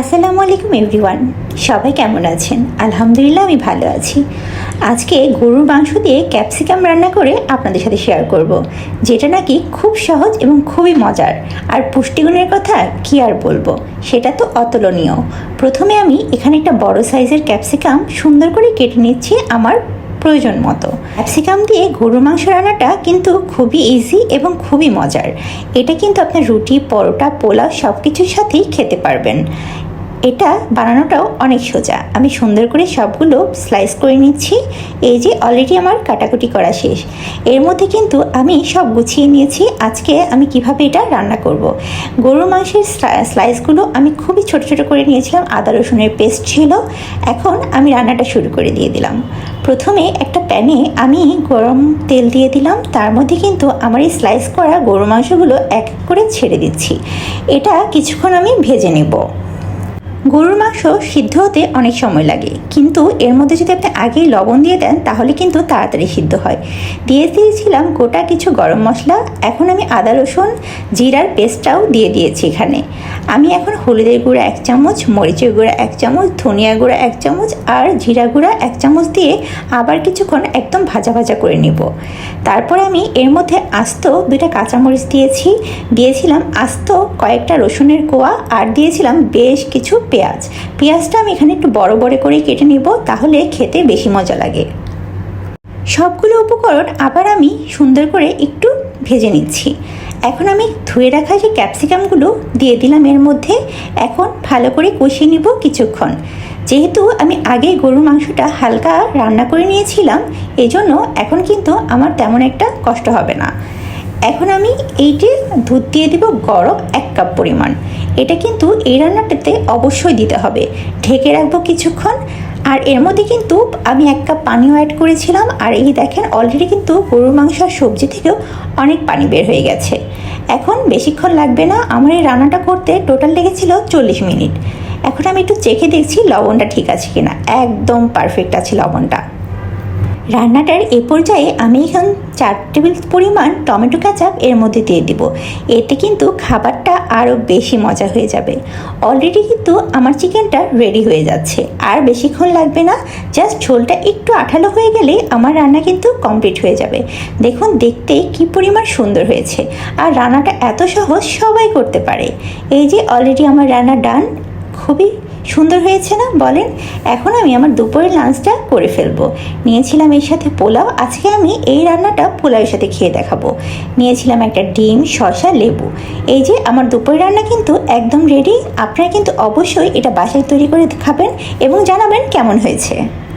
আসসালামু আলাইকুম এভরিওয়ান। সবাই কেমন আছেন? আলহামদুলিল্লাহ, আমি ভালো আছি। আজকে গরুর মাংস দিয়ে ক্যাপসিকাম রান্না করে আপনাদের সাথে শেয়ার করব। যেটা নাকি খুব সহজ এবং খুবই মজার। আর পুষ্টিগুণের কথা কি আর বলব, সেটা তো অতুলনীয়। প্রথমে আমি এখানে একটা বড় সাইজের ক্যাপসিকাম সুন্দর করে কেটে নিচ্ছি আমার প্রয়োজন মতো। ক্যাপসিকাম দিয়ে গরুর মাংস রান্নাটা কিন্তু খুবই ইজি এবং খুবই মজার। এটা কিন্তু আপনার রুটি, পরোটা, পোলাও সব কিছুর সাথেই খেতে পারবেন। এটা বানানোটাও অনেক সোজা। আমি সুন্দর করে সবগুলো স্লাইস করে নিচ্ছি। এই যে অলরেডি আমার কাটাকুটি করা শেষ। এর মধ্যে কিন্তু আমি সব গুছিয়ে নিয়েছি। আজকে আমি কীভাবে এটা রান্না করব। গরুর মাংসের স্লাইসগুলো আমি খুবই ছোট ছোট করে নিয়েছিলাম। আদা, রসুনের পেস্ট ছিল। এখন আমি রান্নাটা শুরু করে দিয়ে দিলাম। প্রথমে একটা প্যানে আমি গরম তেল দিয়ে দিলাম। তার মধ্যে কিন্তু আমার এই স্লাইস করা গরু মাংসগুলো এক এক করে ছেড়ে দিচ্ছি। এটা কিছুক্ষণ আমি ভেজে নেব। গরুর মাংস সিদ্ধ হতে অনেক সময় লাগে। কিন্তু এর মধ্যে যদি আপনি আগেই লবণ দিয়ে দেন, তাহলে কিন্তু তাড়াতাড়ি সিদ্ধ হয়। দিয়ে দিয়েছিলাম গোটা কিছু গরম মশলা। এখন আমি আদা, রসুন, জিরার পেস্টটাও দিয়ে দিয়েছি এখানে। আমি এখন হলুদের গুঁড়া এক চামচ, মরিচের গুঁড়া এক চামচ, ধনিয়া গুঁড়া এক চামচ আর জিরা গুঁড়া এক চামচ দিয়ে আবার কিছুক্ষণ একদম ভাজা ভাজা করে নিব। তারপর আমি এর মধ্যে আস্ত দুইটা কাঁচামরিচ দিয়েছি। দিয়েছিলাম আস্ত কয়েকটা রসুনের কোয়া আর দিয়েছিলাম বেশ কিছু পেঁয়াজ। পেঁয়াজটা আমি এখানে একটু বড় বড় করে কেটে নেব, তাহলে খেতে বেশি মজা লাগে। সবগুলো উপকরণ আবার আমি সুন্দর করে একটু ভেজে নিচ্ছি। এখন আমি ধুয়ে রাখা যে ক্যাপসিকামগুলো দিয়ে দিলাম এর মধ্যে, এখন ভালো করে কষিয়ে নিব কিছুক্ষণ। যেহেতু আমি আগে গরুর মাংসটা হালকা রান্না করে নিয়েছিলাম, এজন্য এখন কিন্তু আমার তেমন একটা কষ্ট হবে না। এখন আমি এইটি দুধ দিয়ে দিব গরম এক কাপ পরিমাণ। এটা কিন্তু এই রান্নাটাতে অবশ্যই দিতে হবে। ঢেকে রাখব কিছুক্ষণ। আর এর মধ্যে কিন্তু আমি এক কাপ পানিও অ্যাড করেছিলাম। আর এই দেখেন অলরেডি কিন্তু গরুর মাংস আর সবজি থেকেও অনেক পানি বের হয়ে গেছে। এখন বেশিক্ষণ লাগবে না। আমার এই রান্নাটা করতে টোটাল লেগেছিল চল্লিশ মিনিট। এখন আমি একটু চেখে দেখছি লবণটা ঠিক আছে কিনা। একদম পারফেক্ট আছে লবণটা। রান্নাটার এ পর্যায়ে আমি এখন চার টেবিল পরিমাণ টমেটো কাচাপ এর মধ্যে দিয়ে দিব। এতে কিন্তু খাবারটা আরও বেশি মজা হয়ে যাবে। অলরেডি কিন্তু আমার চিকেনটা রেডি হয়ে যাচ্ছে। আর বেশিক্ষণ লাগবে না জাস্ট ঝোলটা একটু আঠালো হয়ে গেলে আমার রান্না কিন্তু কমপ্লিট হয়ে যাবে। দেখুন, দেখতে কি পরিমাণ সুন্দর হয়েছে। আর রান্নাটা এত সহজ সবাই করতে পারে। এই যে অলরেডি আমার রান্না ডান খুবই সুন্দর হয়েছে না? বলেন, এখন আমি আমার দুপুরের লাঞ্চটা করে ফেলব। নিয়েছিলাম এর সাথে পোলাও, আজকে আমি এই রান্নাটা পোলাওয়ের সাথে খেয়ে দেখাবো। নিয়েছিলাম একটা ডিম, শসা, লেবু। এই যে, আমার দুপুরের রান্না কিন্তু একদম রেডি আপনারা কিন্তু অবশ্যই এটা বাসায় তৈরি করে খাবেন এবং জানাবেন কেমন হয়েছে।